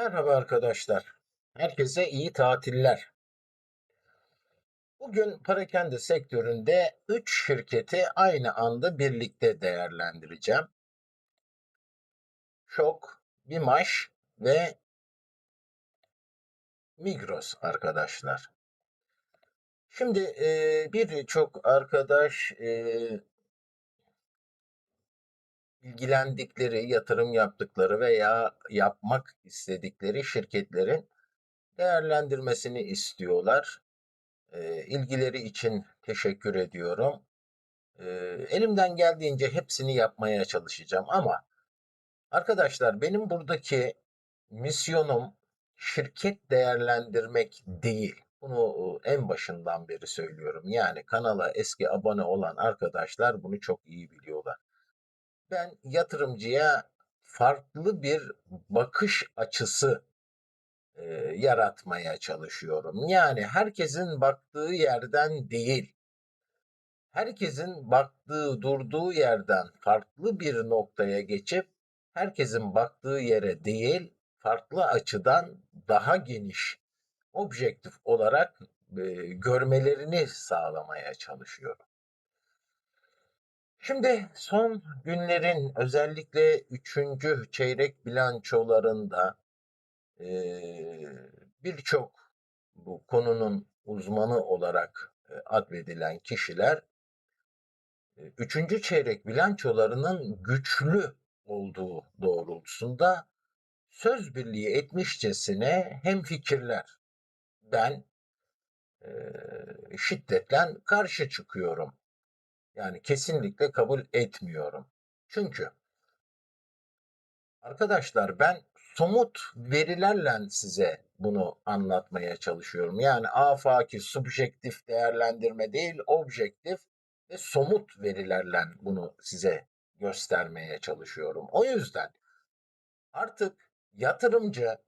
Merhaba arkadaşlar. Herkese iyi tatiller. Bugün parakende sektöründe 3 şirketi aynı anda birlikte değerlendireceğim. Şok, Bimaş ve Migros arkadaşlar. Şimdi birçok arkadaş ilgilendikleri, yatırım yaptıkları veya yapmak istedikleri şirketlerin değerlendirmesini istiyorlar. E, ilgileri için teşekkür ediyorum. E, elimden geldiğince hepsini yapmaya çalışacağım ama arkadaşlar benim buradaki misyonum şirket değerlendirmek değil. Bunu en başından beri söylüyorum. Yani kanala eski abone olan arkadaşlar bunu çok iyi biliyorlar. Ben yatırımcıya farklı bir bakış açısı e, yaratmaya çalışıyorum. Yani herkesin baktığı yerden değil, herkesin baktığı, durduğu yerden farklı bir noktaya geçip herkesin baktığı yere değil, farklı açıdan daha geniş, objektif olarak e, görmelerini sağlamaya çalışıyorum. Şimdi son günlerin özellikle üçüncü çeyrek bilançolarında e, birçok bu konunun uzmanı olarak e, advedilen kişiler e, üçüncü çeyrek bilançolarının güçlü olduğu doğrultusunda söz birliği etmişçesine hem fikirler. Ben e, şiddetle karşı çıkıyorum. Yani kesinlikle kabul etmiyorum. Çünkü arkadaşlar ben somut verilerle size bunu anlatmaya çalışıyorum. Yani afaki subjektif değerlendirme değil, objektif ve somut verilerle bunu size göstermeye çalışıyorum. O yüzden artık yatırımcı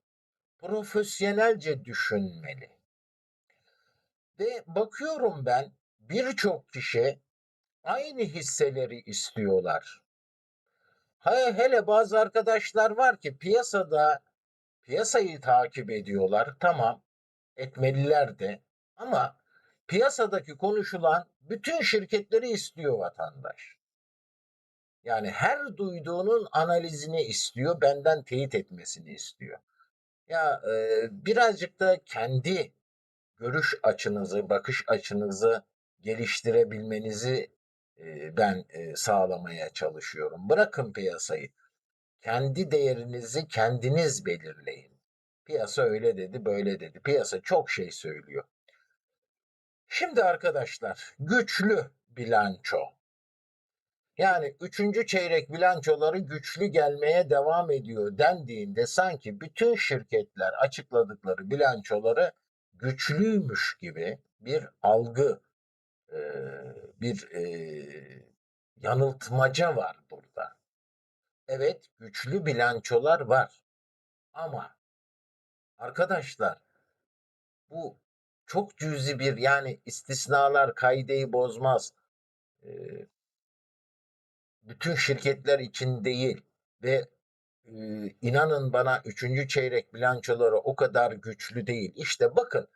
profesyonelce düşünmeli. Ve bakıyorum ben birçok kişi aynı hisseleri istiyorlar. Hele bazı arkadaşlar var ki piyasada piyasayı takip ediyorlar. Tamam, etmeliler de. Ama piyasadaki konuşulan bütün şirketleri istiyor vatandaş. Yani her duyduğunun analizini istiyor, benden teyit etmesini istiyor. Ya e, birazcık da kendi görüş açınızı, bakış açınızı geliştirebilmenizi e, ben e, sağlamaya çalışıyorum. Bırakın piyasayı. Kendi değerinizi kendiniz belirleyin. Piyasa öyle dedi, böyle dedi. Piyasa çok şey söylüyor. Şimdi arkadaşlar, güçlü bilanço. Yani üçüncü çeyrek bilançoları güçlü gelmeye devam ediyor dendiğinde sanki bütün şirketler açıkladıkları bilançoları güçlüymüş gibi bir algı, bir yanıltmaca var burada. Evet, güçlü bilançolar var. Ama arkadaşlar bu çok cüzi bir yani istisnalar kaideyi bozmaz. bütün şirketler için değil ve inanın bana üçüncü çeyrek bilançoları o kadar güçlü değil. İşte bakın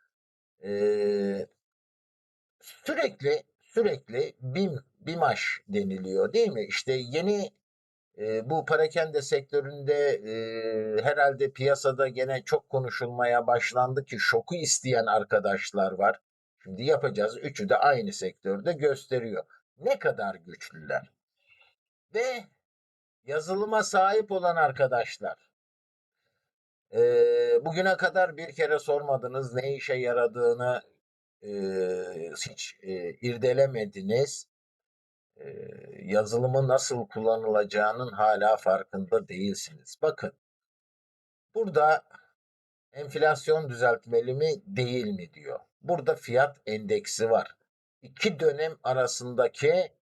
sürekli sürekli BİM, BİMAŞ deniliyor değil mi? İşte yeni e, bu parakende sektöründe e, herhalde piyasada gene çok konuşulmaya başlandı ki şoku isteyen arkadaşlar var. Şimdi yapacağız. Üçü de aynı sektörde gösteriyor. Ne kadar güçlüler. Ve yazılıma sahip olan arkadaşlar. E, bugüne kadar bir kere sormadınız ne işe yaradığını hiç e, irdelemediniz. E, yazılımı nasıl kullanılacağının hala farkında değilsiniz. Bakın burada enflasyon düzeltmeli mi değil mi diyor. Burada fiyat endeksi var. İki dönem arasındaki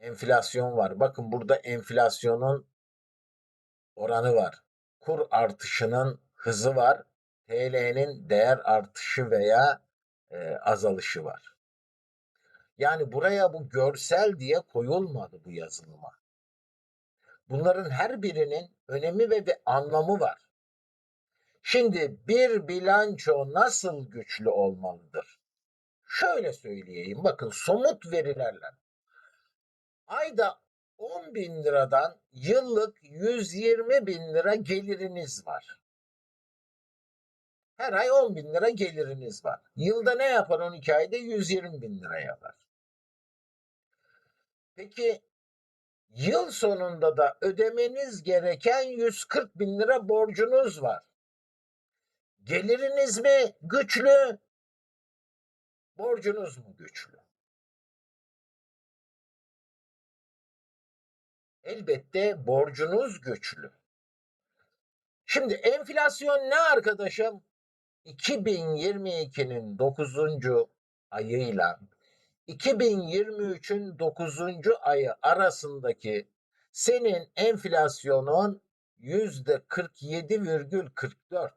enflasyon var. Bakın burada enflasyonun oranı var. Kur artışının hızı var. TL'nin değer artışı veya e, azalışı var. Yani buraya bu görsel diye koyulmadı bu yazılıma. Bunların her birinin önemi ve bir anlamı var. Şimdi bir bilanço nasıl güçlü olmalıdır? Şöyle söyleyeyim. Bakın somut verilerle. Ayda 10 bin liradan yıllık 120 bin lira geliriniz var. Her ay 10 bin lira geliriniz var. Yılda ne yapar 12 ayda? 120 bin lira yapar. Peki yıl sonunda da ödemeniz gereken 140 bin lira borcunuz var. Geliriniz mi güçlü? Borcunuz mu güçlü? Elbette borcunuz güçlü. Şimdi enflasyon ne arkadaşım? 2022'nin 9. ayıyla 2023'ün 9. ayı arasındaki senin enflasyonun yüzde 47,44.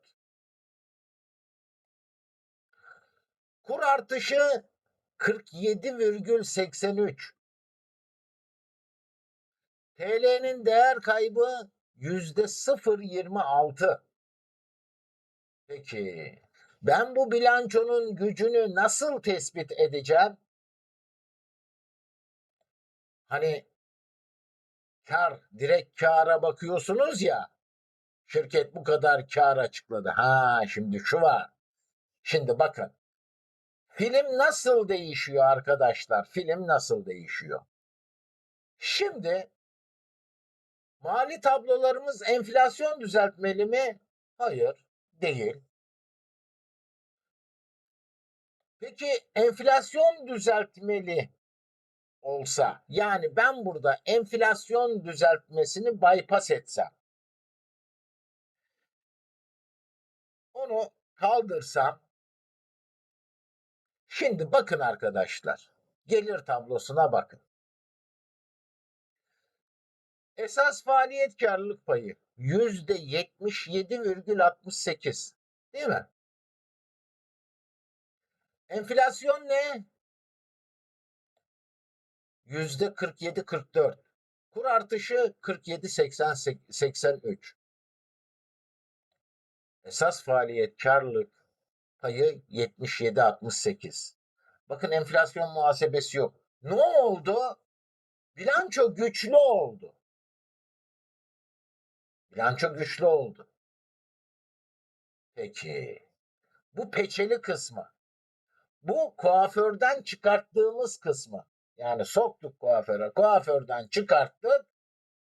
Kur artışı 47,83. TL'nin değer kaybı yüzde 0,26. Peki ben bu bilançonun gücünü nasıl tespit edeceğim? Hani kar, direkt kara bakıyorsunuz ya. Şirket bu kadar kar açıkladı. Ha şimdi şu var. Şimdi bakın. Film nasıl değişiyor arkadaşlar? Film nasıl değişiyor? Şimdi mali tablolarımız enflasyon düzeltmeli mi? Hayır, değil. Peki enflasyon düzeltmeli olsa yani ben burada enflasyon düzeltmesini bypass etsem onu kaldırsam şimdi bakın arkadaşlar gelir tablosuna bakın. Esas faaliyet karlılık payı yüzde 77,68 değil mi? Enflasyon ne? Yüzde 47-44. Kur artışı 47-83. Esas faaliyet karlılık payı 77-68. Bakın enflasyon muhasebesi yok. Ne oldu? Bilanço güçlü oldu. Bilanço güçlü oldu. Peki. Bu peçeli kısmı. Bu kuaförden çıkarttığımız kısmı. Yani soktuk kuaföre, kuaförden çıkarttık.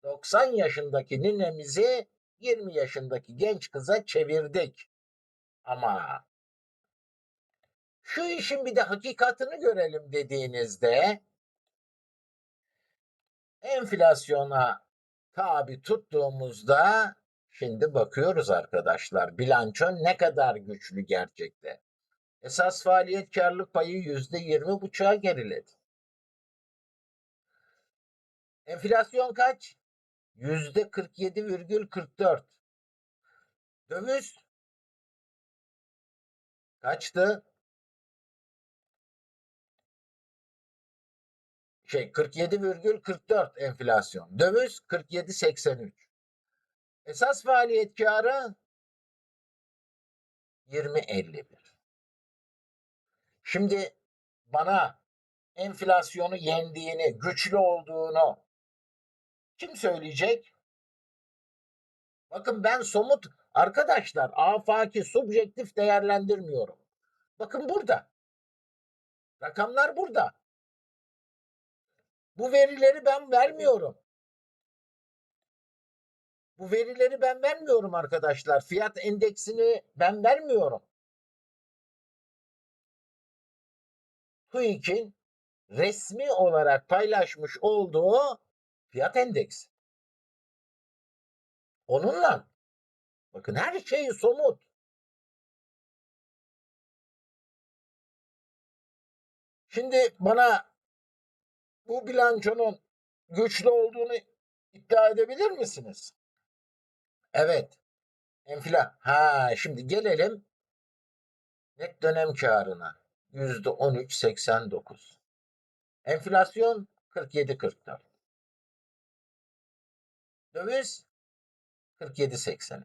90 yaşındaki ninemizi 20 yaşındaki genç kıza çevirdik. Ama şu işin bir de hakikatini görelim dediğinizde enflasyona tabi tuttuğumuzda şimdi bakıyoruz arkadaşlar bilanço ne kadar güçlü gerçekte. Esas faaliyet karlılık payı yüzde yirmi buçuğa geriledi. Enflasyon kaç? Yüzde 47,44. Döviz kaçtı? Şey 47,44 enflasyon. Döviz 47,83. Esas faaliyet karı 20,51. Şimdi bana enflasyonu yendiğini, güçlü olduğunu kim söyleyecek? Bakın ben somut arkadaşlar afaki subjektif değerlendirmiyorum. Bakın burada. Rakamlar burada. Bu verileri ben vermiyorum. Bu verileri ben vermiyorum arkadaşlar. Fiyat endeksini ben vermiyorum. TÜİK'in resmi olarak paylaşmış olduğu fiyat endeksi. Onunla bakın her şey somut. Şimdi bana bu bilançonun güçlü olduğunu iddia edebilir misiniz? Evet. Enfla. Ha şimdi gelelim net dönem karına. Yüzde on üç seksen dokuz. Enflasyon 47-44. Döviz 47-83.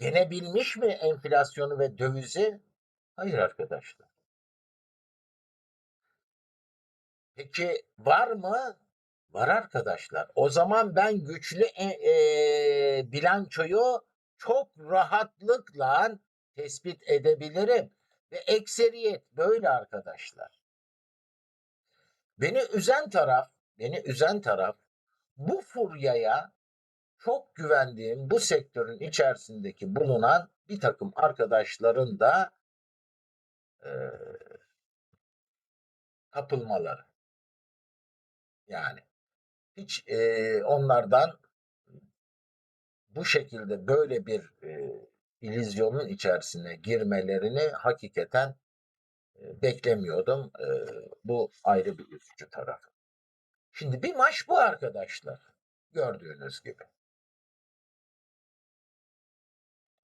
Yenebilmiş mi enflasyonu ve dövizi? Hayır arkadaşlar. Peki var mı? Var arkadaşlar. O zaman ben güçlü e, e, bilançoyu çok rahatlıkla tespit edebilirim. Ve ekseriyet böyle arkadaşlar. Beni üzen taraf, beni üzen taraf bu furyaya çok güvendiğim bu sektörün içerisindeki bulunan bir takım arkadaşların da e, kapılmaları. Yani hiç e, onlardan bu şekilde böyle bir e, illüzyonun içerisine girmelerini hakikaten e, beklemiyordum. E, bu ayrı bir üzücü tarafı. Şimdi bir maç bu arkadaşlar. Gördüğünüz gibi.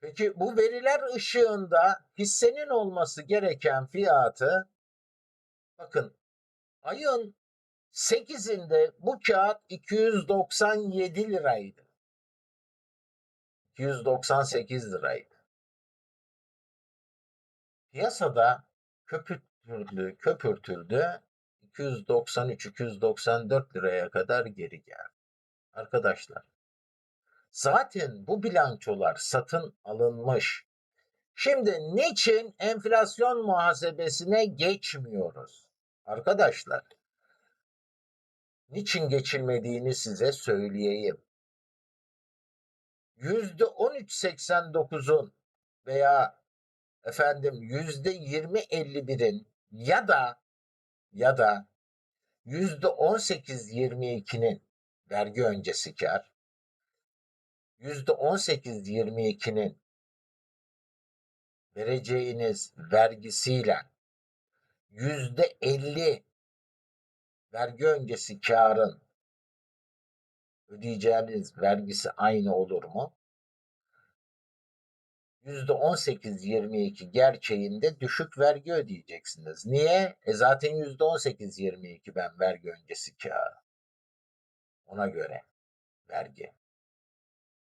Peki bu veriler ışığında hissenin olması gereken fiyatı bakın ayın 8'inde bu kağıt 297 liraydı. 298 liraydı. Piyasada köpürtüldü, köpürtüldü. 293-294 liraya kadar geri geldi. Arkadaşlar zaten bu bilançolar satın alınmış. Şimdi niçin enflasyon muhasebesine geçmiyoruz? Arkadaşlar niçin geçilmediğini size söyleyeyim. %13.89'un veya efendim %20.51'in ya da ya da %18.22'nin vergi öncesi kar %18.22'nin vereceğiniz vergisiyle %50 vergi öncesi karın ödeyeceğiniz vergisi aynı olur mu? %18-22 gerçeğinde düşük vergi ödeyeceksiniz. Niye? E zaten %18-22 ben vergi öncesi kârı. Ona göre vergi.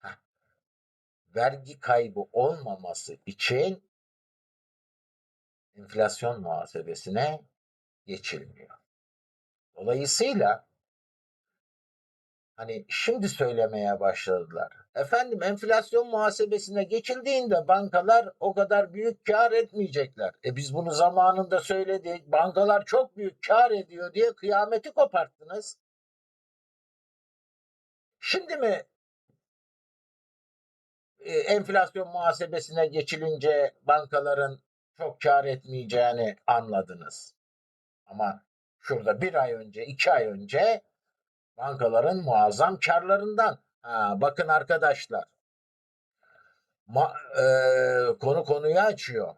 Heh. Vergi kaybı olmaması için enflasyon muhasebesine geçilmiyor. Dolayısıyla hani şimdi söylemeye başladılar. Efendim enflasyon muhasebesine geçildiğinde bankalar o kadar büyük kar etmeyecekler. E biz bunu zamanında söyledik. Bankalar çok büyük kar ediyor diye kıyameti koparttınız. Şimdi mi e, enflasyon muhasebesine geçilince bankaların çok kar etmeyeceğini anladınız. Ama şurada bir ay önce, iki ay önce bankaların muazzam karlarından. Ha, bakın arkadaşlar, ma, e, konu konuyu açıyor.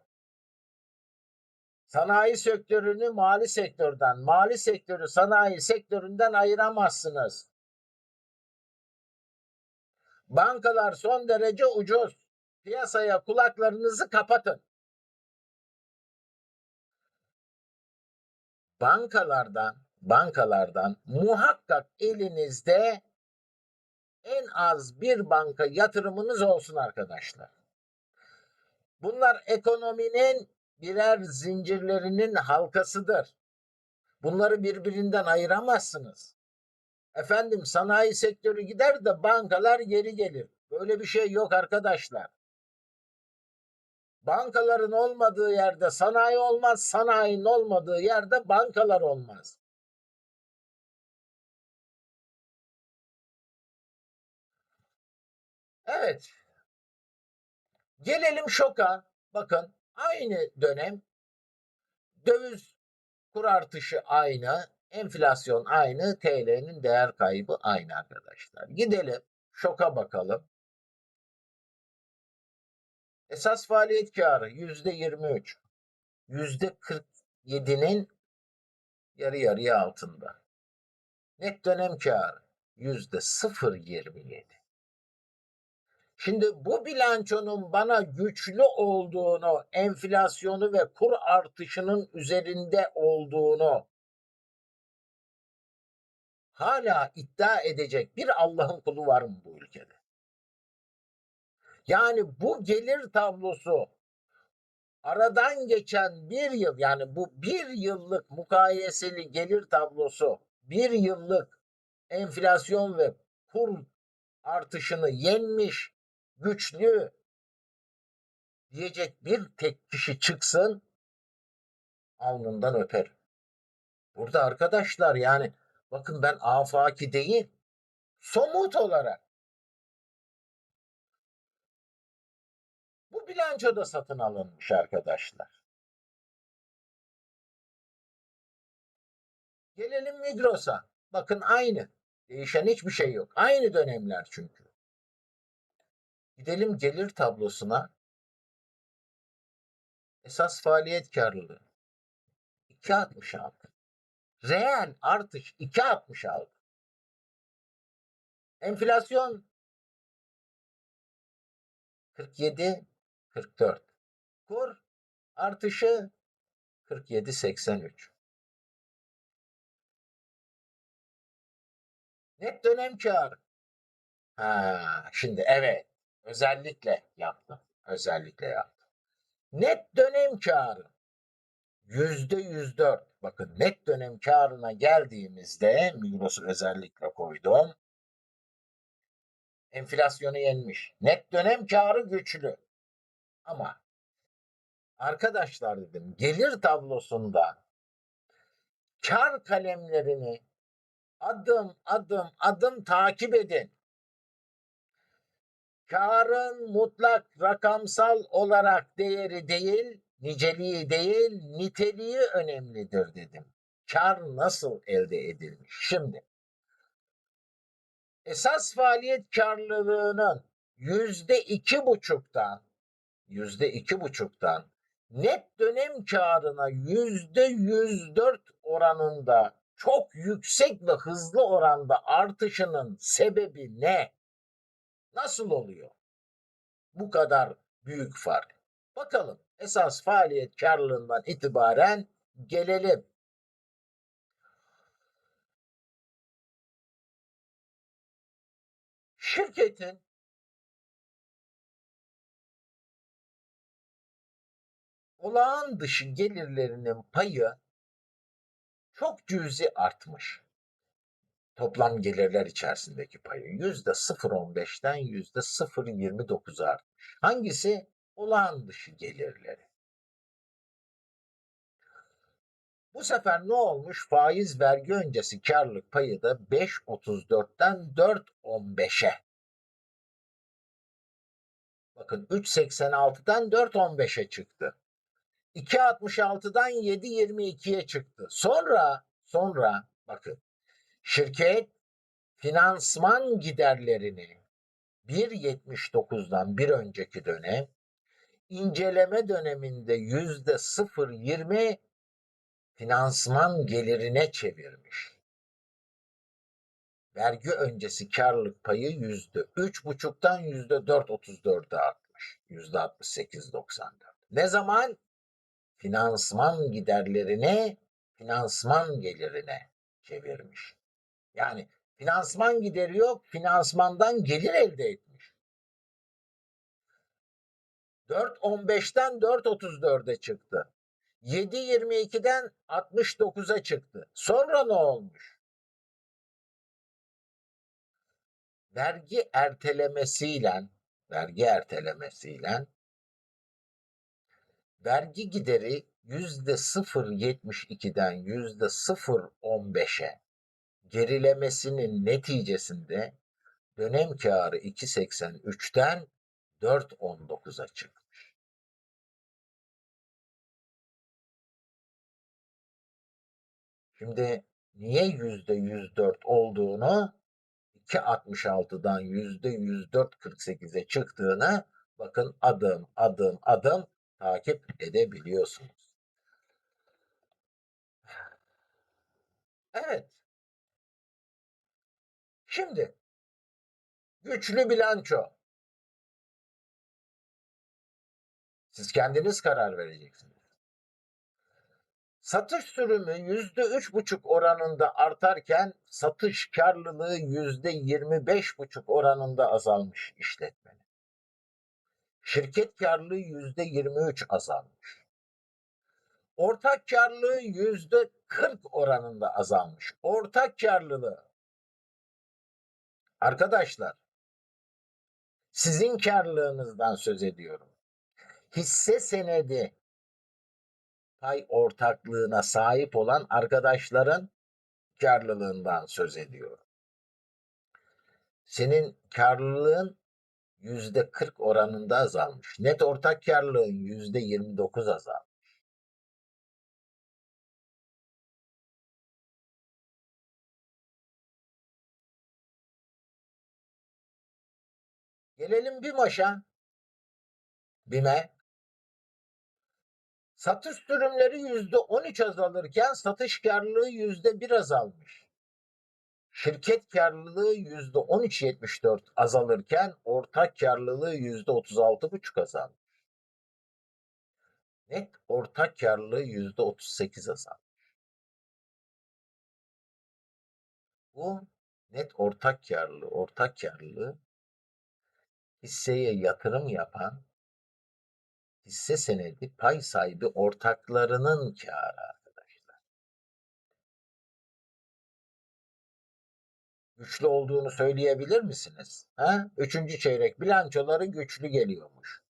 Sanayi sektörünü mali sektörden, mali sektörü sanayi sektöründen ayıramazsınız. Bankalar son derece ucuz. Piyasaya kulaklarınızı kapatın. Bankalardan bankalardan muhakkak elinizde en az bir banka yatırımınız olsun arkadaşlar. Bunlar ekonominin birer zincirlerinin halkasıdır. Bunları birbirinden ayıramazsınız. Efendim sanayi sektörü gider de bankalar geri gelir. Böyle bir şey yok arkadaşlar. Bankaların olmadığı yerde sanayi olmaz, sanayinin olmadığı yerde bankalar olmaz. Evet. Gelelim şoka. Bakın aynı dönem döviz kur artışı aynı, enflasyon aynı, TL'nin değer kaybı aynı arkadaşlar. Gidelim şoka bakalım. Esas faaliyet karı yüzde 23. Yüzde 47'nin yarı yarıya altında. Net dönem karı yüzde 0.27. Şimdi bu bilançonun bana güçlü olduğunu, enflasyonu ve kur artışının üzerinde olduğunu hala iddia edecek bir Allah'ın kulu var mı bu ülkede? Yani bu gelir tablosu aradan geçen bir yıl yani bu bir yıllık mukayeseli gelir tablosu bir yıllık enflasyon ve kur artışını yenmiş güçlü diyecek bir tek kişi çıksın alnından öper. Burada arkadaşlar yani bakın ben afaki değil somut olarak bilançoda satın alınmış arkadaşlar. Gelelim Migros'a. Bakın aynı. Değişen hiçbir şey yok. Aynı dönemler çünkü. Gidelim gelir tablosuna. Esas faaliyet karlılığı. 2.66. Reel artış 2.66. Enflasyon 47 44. Kur artışı 47 83. Net dönem kârı. Ha, şimdi evet. Özellikle yaptım. Özellikle yaptım. Net dönem kârı yüzde yüz dört. Bakın net dönem kârına geldiğimizde Migros'u özellikle koydum. Enflasyonu yenmiş. Net dönem kârı güçlü. Ama arkadaşlar dedim gelir tablosunda kar kalemlerini adım adım adım takip edin. Karın mutlak rakamsal olarak değeri değil, niceliği değil, niteliği önemlidir dedim. Kar nasıl elde edilmiş? Şimdi esas faaliyet karlılığının yüzde iki buçuktan yüzde iki buçuktan net dönem karına yüzde yüz dört oranında çok yüksek ve hızlı oranda artışının sebebi ne? Nasıl oluyor? Bu kadar büyük fark. Bakalım esas faaliyet karlılığından itibaren gelelim. Şirketin olağan dışı gelirlerinin payı çok cüzi artmış. Toplam gelirler içerisindeki payı yüzde 0.15'ten yüzde 0.29'a artmış. Hangisi? Olağan dışı gelirleri. Bu sefer ne olmuş? Faiz vergi öncesi karlılık payı da 5.34'ten 4.15'e. Bakın 3.86'dan 4.15'e çıktı. 2.66'dan 7.22'ye çıktı. Sonra sonra bakın şirket finansman giderlerini 1.79'dan bir önceki dönem inceleme döneminde yüzde 0.20 finansman gelirine çevirmiş. Vergi öncesi karlılık payı yüzde üç buçuktan yüzde dört otuz dörde artmış. Yüzde altmış sekiz doksan dört. Ne zaman? Finansman giderlerine finansman gelirine çevirmiş. Yani finansman gideri yok, finansmandan gelir elde etmiş. 4.15'ten 4.34'e çıktı. 7.22'den 69'a çıktı. Sonra ne olmuş? Vergi ertelemesiyle vergi ertelemesiyle vergi gideri yüzde 0.72'den yüzde 0.15'e gerilemesinin neticesinde dönem karı 2.83'ten 4.19'a çıkmış. Şimdi niye yüzde 104 olduğunu 2.66'dan yüzde 104.48'e çıktığını bakın adım adım adım takip edebiliyorsunuz. Evet. Şimdi güçlü bilanço. Siz kendiniz karar vereceksiniz. Satış sürümü yüzde üç buçuk oranında artarken satış karlılığı yüzde yirmi beş buçuk oranında azalmış işletmenin. Şirket karlılığı yüzde 23 azalmış. Ortak karlılığı yüzde 40 oranında azalmış. Ortak karlılığı. Arkadaşlar, sizin karlılığınızdan söz ediyorum. Hisse senedi pay ortaklığına sahip olan arkadaşların karlılığından söz ediyorum. Senin karlılığın 40 oranında azalmış. Net ortak karlılığın yüzde 29 azalmış. Gelelim BİMAŞ'a. BİM'e. Satış sürümleri yüzde 13 azalırken satış karlılığı yüzde 1 azalmış. Şirket karlılığı yüzde 13.74 azalırken ortak karlılığı yüzde 36.5 azalmış. Net ortak karlılığı yüzde 38 azalmış. Bu net ortak karlılığı, ortak karlılığı hisseye yatırım yapan hisse senedi pay sahibi ortaklarının kârı Güçlü olduğunu söyleyebilir misiniz? Ha? Üçüncü çeyrek bilançoları güçlü geliyormuş.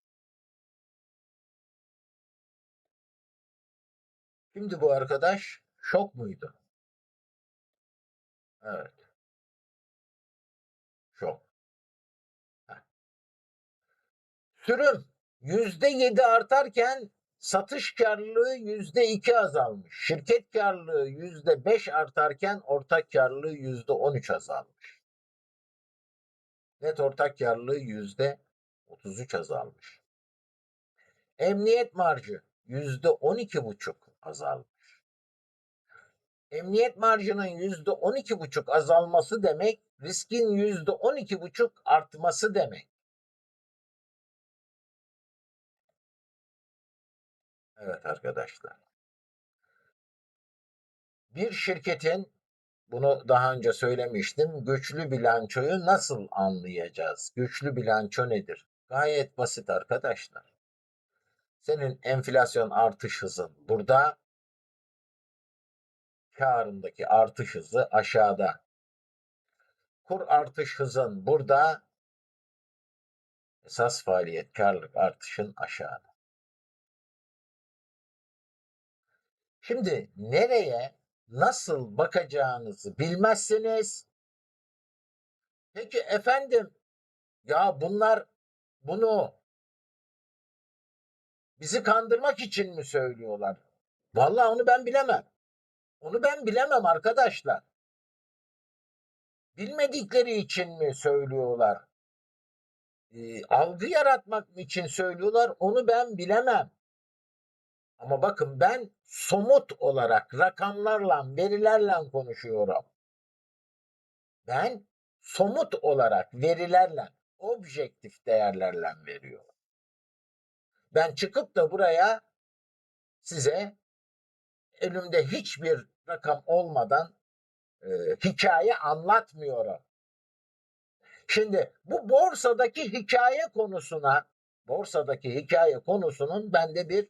Şimdi bu arkadaş şok muydu? Evet. Şok. Heh. Sürüm yüzde yedi artarken satış karlılığı yüzde iki azalmış. Şirket karlılığı yüzde beş artarken ortak karlılığı yüzde on üç azalmış. Net ortak karlılığı yüzde otuz üç azalmış. Emniyet marjı yüzde on iki buçuk azalmış. Emniyet marjının yüzde on iki buçuk azalması demek riskin yüzde on iki buçuk artması demek. Evet arkadaşlar. Bir şirketin bunu daha önce söylemiştim. Güçlü bilançoyu nasıl anlayacağız? Güçlü bilanço nedir? Gayet basit arkadaşlar. Senin enflasyon artış hızın burada karındaki artış hızı aşağıda. Kur artış hızın burada esas faaliyet karlılık artışın aşağıda. Şimdi nereye nasıl bakacağınızı bilmezseniz peki efendim ya bunlar bunu bizi kandırmak için mi söylüyorlar? Vallahi onu ben bilemem. Onu ben bilemem arkadaşlar. Bilmedikleri için mi söylüyorlar? E, algı yaratmak için söylüyorlar? Onu ben bilemem. Ama bakın ben somut olarak rakamlarla, verilerle konuşuyorum. Ben somut olarak verilerle, objektif değerlerle veriyorum. Ben çıkıp da buraya size elimde hiçbir rakam olmadan e, hikaye anlatmıyorum. Şimdi bu borsadaki hikaye konusuna, borsadaki hikaye konusunun bende bir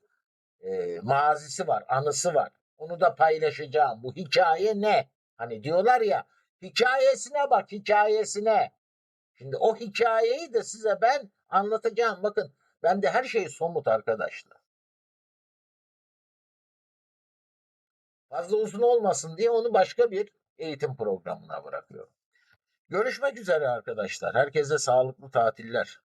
e, mazisi var, anısı var. Onu da paylaşacağım. Bu hikaye ne? Hani diyorlar ya hikayesine bak hikayesine. Şimdi o hikayeyi de size ben anlatacağım. Bakın bende her şey somut arkadaşlar. Fazla uzun olmasın diye onu başka bir eğitim programına bırakıyorum. Görüşmek üzere arkadaşlar. Herkese sağlıklı tatiller.